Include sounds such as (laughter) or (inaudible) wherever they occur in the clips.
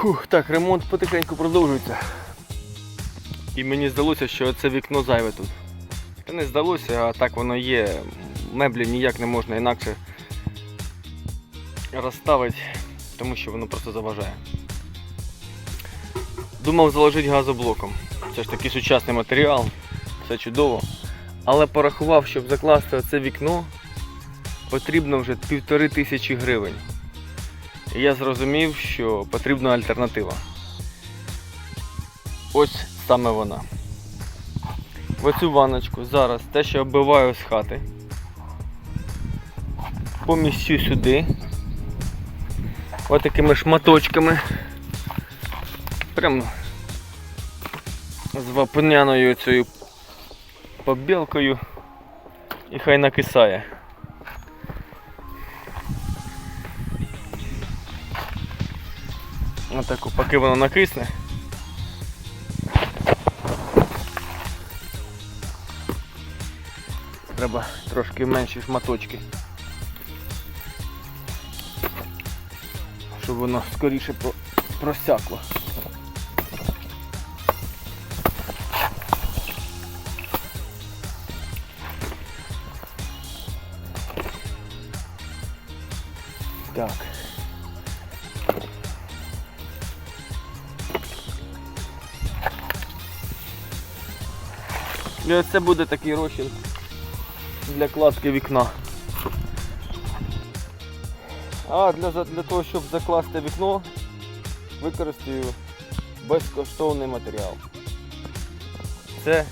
Фух, так, ремонт потихеньку продовжується. І мені здалося, що це вікно зайве тут. Не здалося, а так воно є. Меблі ніяк не можна інакше розставити, тому що воно просто заважає. Думав заложити газоблоком. Це ж такий сучасний матеріал, все чудово. Але порахував, щоб закласти оце вікно, потрібно вже півтори тисячі гривень. І я зрозумів, що потрібна альтернатива. Ось саме вона. В оцю ванночку зараз те, що оббиваю з хати, поміщу сюди. Ось такими шматочками. Прям з вапняною цією побілкою і хай накисає. Отаку, поки воно накисне. Треба трошки менші шматочки. Щоб воно скоріше про- просякло. Так. І оце буде такий розчин для кладки вікна. А для, для того, щоб закласти вікно, використаю безкоштовний матеріал. Це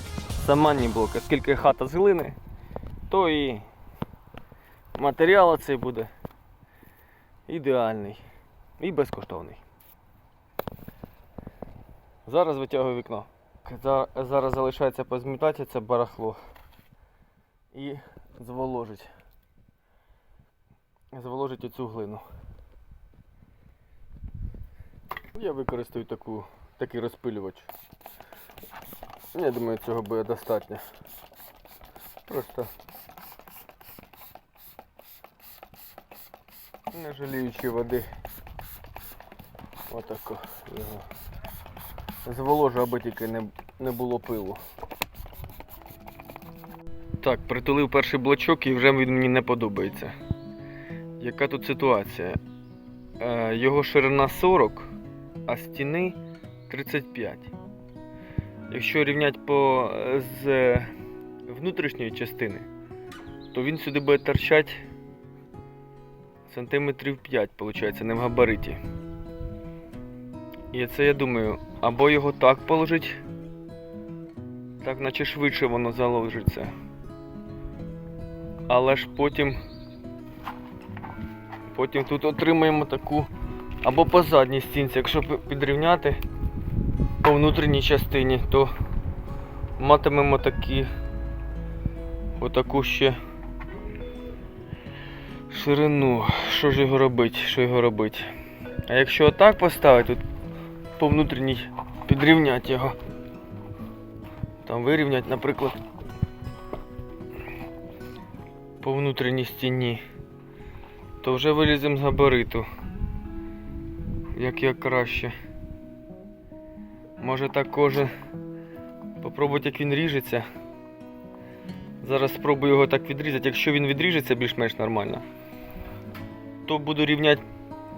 саманні блоки. Оскільки хата з глини, то і матеріал цей буде ідеальний і безкоштовний. Зараз витягую вікно. За- Зараз залишається позмітати це барахло і зволожить. Зволожить оцю глину. Я використаю таку, такий розпилювач. Я думаю, цього буде достатньо. Просто не жаліючи води. Отако його. Зволожу, аби тільки не, не було пилу. Так, притулив перший блочок і вже він мені не подобається. Яка тут ситуація? Е, його ширина 40, а стіни 35. Якщо рівнять по е, з е, внутрішньої частини, то він сюди буде торчати сантиметрів 5, виходить, не в габариті. І це я думаю, або його так положить, так наче швидше воно заложиться. Але ж потім. Потім тут отримаємо таку або по задній стінці, якщо підрівняти по внутрішній частині, то матимемо такі отаку ще ширину. Що ж його робити? Що його робити? А якщо отак поставити, по внутрішній підрівняти його. Там вирівняти, наприклад, по внутрішній стіні, то вже виліземо з габариту. Як як краще. Може також попробувати, як він ріжеться. Зараз спробую його так відрізати. Якщо він відріжеться більш-менш нормально, то буду рівняти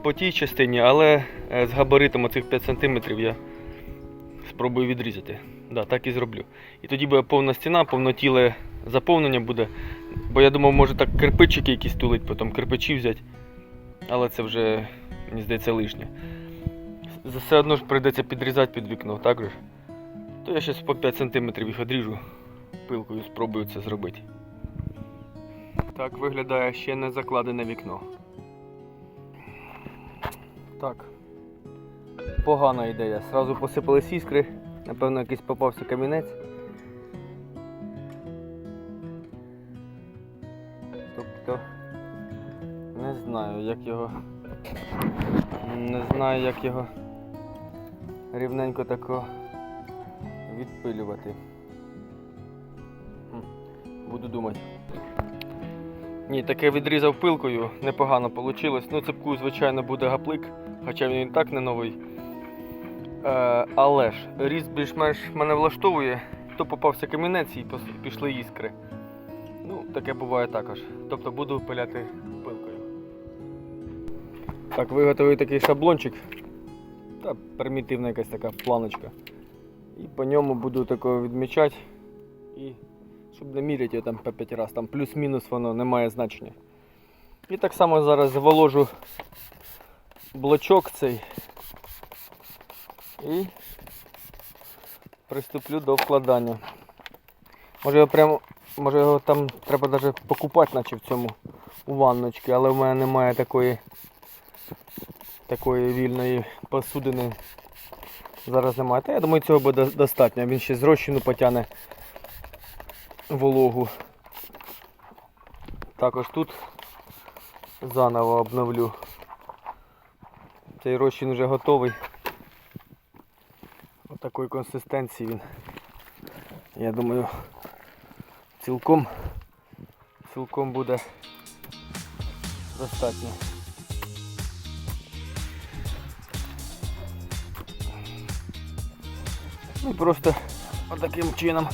по тій частині, але е, з габаритом оцих 5 см я спробую відрізати. Да, так і зроблю. І тоді буде повна стіна, повнотіле заповнення буде. Бо я думав, може так кирпичики якісь тулить, потім кирпичі взяти. Але це вже, мені здається, лишнє. Все одно ж прийдеться підрізати під вікно, так же? То я зараз по 5 см їх одріжу пилкою, спробую це зробити. Так виглядає ще не закладене вікно. Так. Погана ідея. Сразу посипались іскри. Напевно, якийсь попався камінець. Тобто не знаю, як його. Не знаю, як його рівненько тако відпилювати. Буду думати. Ні, таке відрізав пилкою, непогано вийшло. Ну, цепку, звичайно, буде гаплик, хоча він і так не новий. Е, але ж ріст більш-менш мене влаштовує, то попався камінець і пішли іскри. Ну, таке буває також. Тобто буду пиляти пилкою. Так, виготовив такий шаблончик. Та примітивна якась така планочка. І по ньому буду такого відмічати. І щоб не міряти його там по 5 разів, там плюс-мінус воно не має значення. І так само зараз заволожу блочок цей і приступлю до вкладання. Може його прямо, може його там треба навіть покупати, наче в цьому у ванночці, але в мене немає такої такої вільної посудини. Зараз немає. Та я думаю, цього буде достатньо. Він ще з розчину потягне вологу. Також тут заново обновлю. Цей розчин вже готовий. Ось такої консистенції він. Я думаю, цілком, цілком буде достатньо. Ну просто отаким чином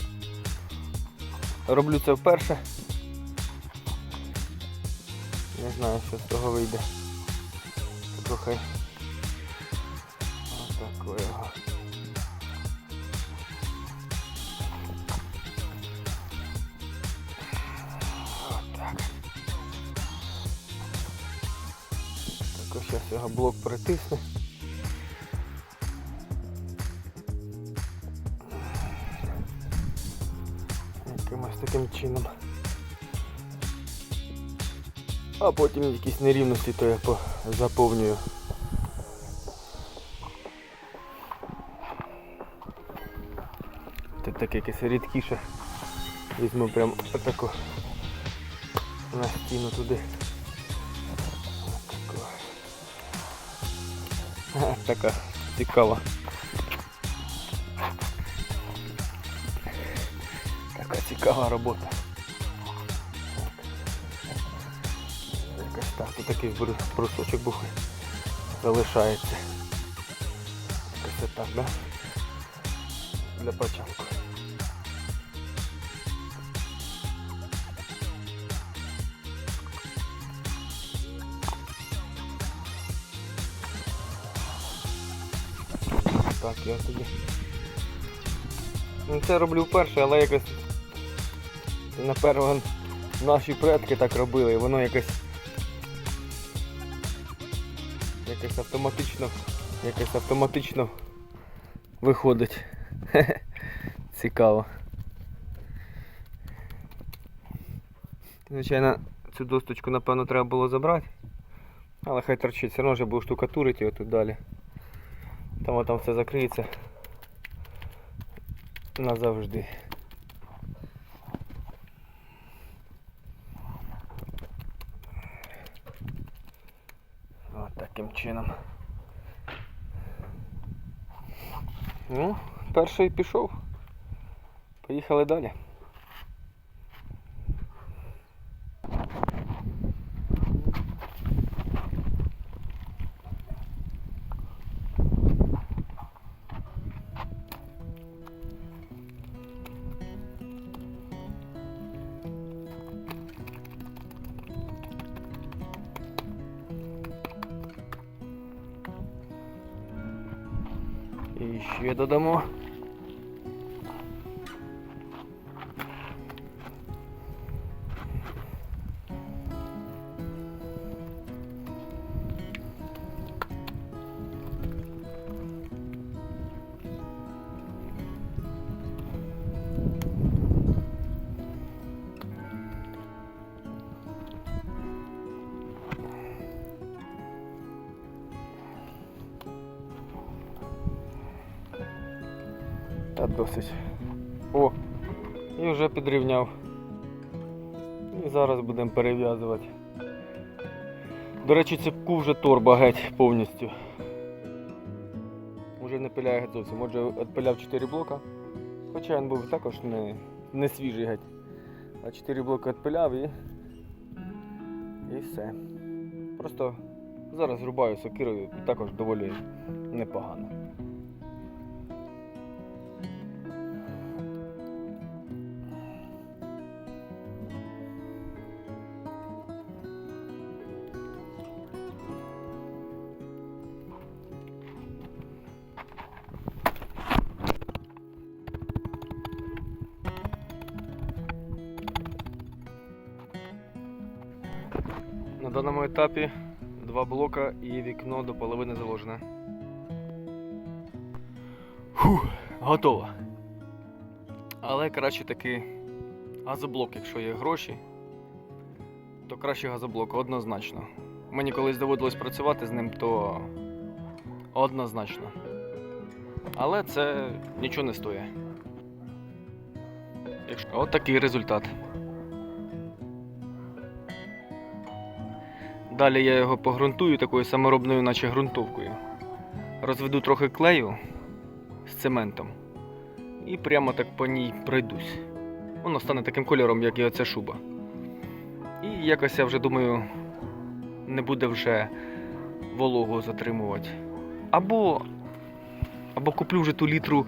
роблю це вперше. Не знаю, що з того вийде. Трохи отакого. Отак. Також зараз його блок притисну. Таким чином. А потім якісь нерівності, то я по- заповнюю. Тут таке якесь рідкіше. Візьму прям отаку на стіну туди. (laughs) Така цікава. Цікава робота. Якось так, тут такий брус- брусочок бухий залишається. Якось так, да? Для початку. Так, я тоді. Ну, це роблю вперше, але якось напевно наші предки так робили, і воно якось якось автоматично якось автоматично виходить. (laughs) Цікаво. Звичайно, цю досточку напевно треба було забрати. Але хай торчить, все одно вже буду штукатурити його тут далі. Там там все закриється назавжди. От таким чином. Ну, перший пішов. Поїхали далі. І ще додамо. Та досить. О, і вже підрівняв. І зараз будемо перев'язувати. До речі, цепку вже торба геть повністю. Уже не пиляє геть зовсім. Отже, відпиляв 4 блока. Хоча він був також не, не свіжий геть. А 4 блоки відпиляв і. І все. Просто зараз рубаю сокирою, також доволі непогано. Даному етапі два блока і вікно до половини заложене. Фух, готово. Але краще таки газоблок, якщо є гроші, то краще газоблок однозначно. Мені колись доводилось працювати з ним, то однозначно. Але це нічого не стоїть. Якщо... От такий результат. Далі я його погрунтую такою саморобною, наче ґрунтовкою. Розведу трохи клею з цементом і прямо так по ній пройдусь. Воно стане таким кольором, як і оця шуба. І якось я вже думаю, не буде вже вологу затримувати. Або, або куплю вже ту літру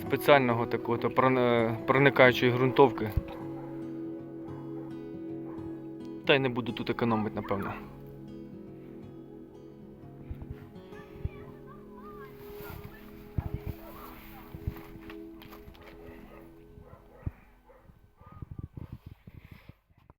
спеціального такого проникаючої ґрунтовки. Та й не буду тут економити, напевно.